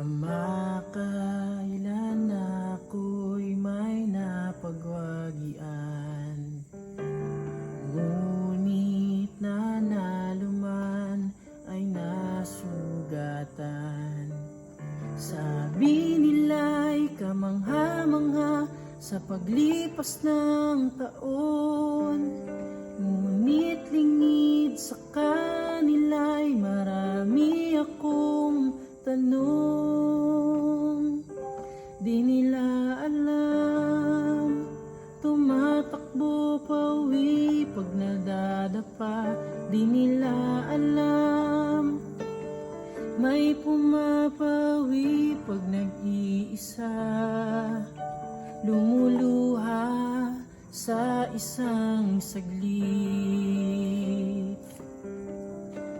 Kamakailan ako'y may napagwagian. Ngunit nanalo man ay nasugatan. Sabi nila'y kamangha-mangha sa paglipas ng taon Di nila alam Tumatakbo pawi pag nadadapa. Di nila alam May pumapawi pag nag-iisa. Lumuluha sa isang saglit.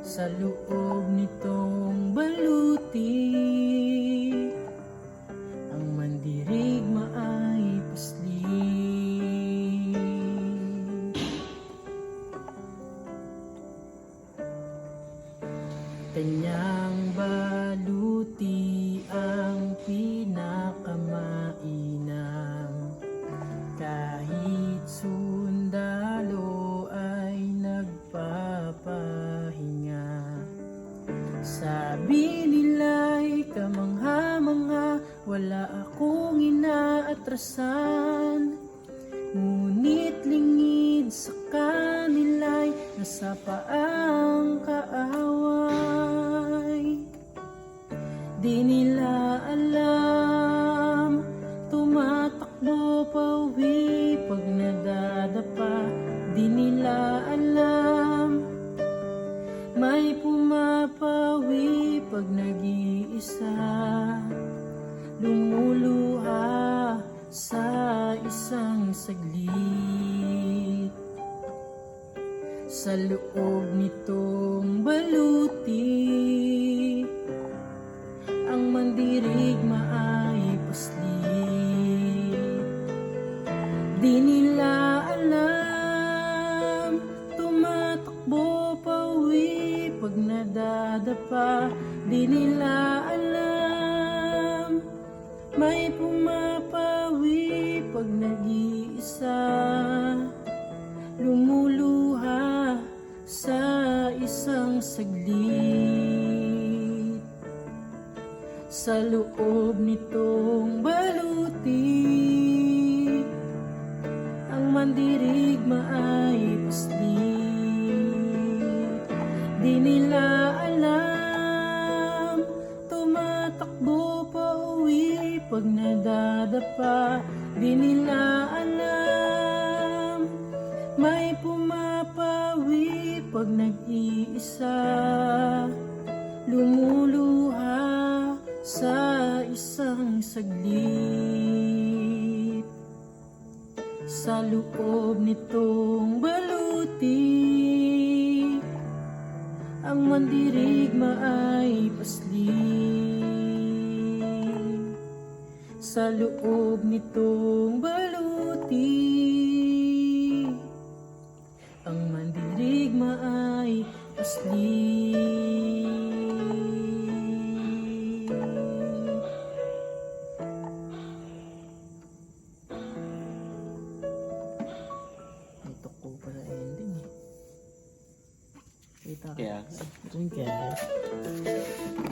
Sa loob nitong baluti Kanyang baluti ang pinakamainam. Kahit sundalo ay nagpapahinga. Sabi nila'y kamangha-mangha Wala akong inaatrasan. Ngunit lingid sa kanila'y Nasa paang kaaway Di nila alam. Tumatakbo pawi pag nadadapa. Di nila alam. May pumapawi pag nag-iisa. Lumuluha sa isang saglit. Sa loob nitong baluti Ang mandirigma ay paslit Di nila alam Tumatakbo pawi pag nadadapa. Di nila alam May pumapawi pag nag-iisa. Lumuluha sa isang saglit Sa loob nitong baluti. Ang mandirigma ay paslit Di nila alam Tumatakbo pa uwi pag nadadapa. Di nila alam May pumapawi pag nag-iisa. Lumuluha sa isang saglit. Sa loob nitong baluti Ang mandirigma ay pasli Sa loob nitong baluti eh. Kita ka. Kaya, Ito yung kaya.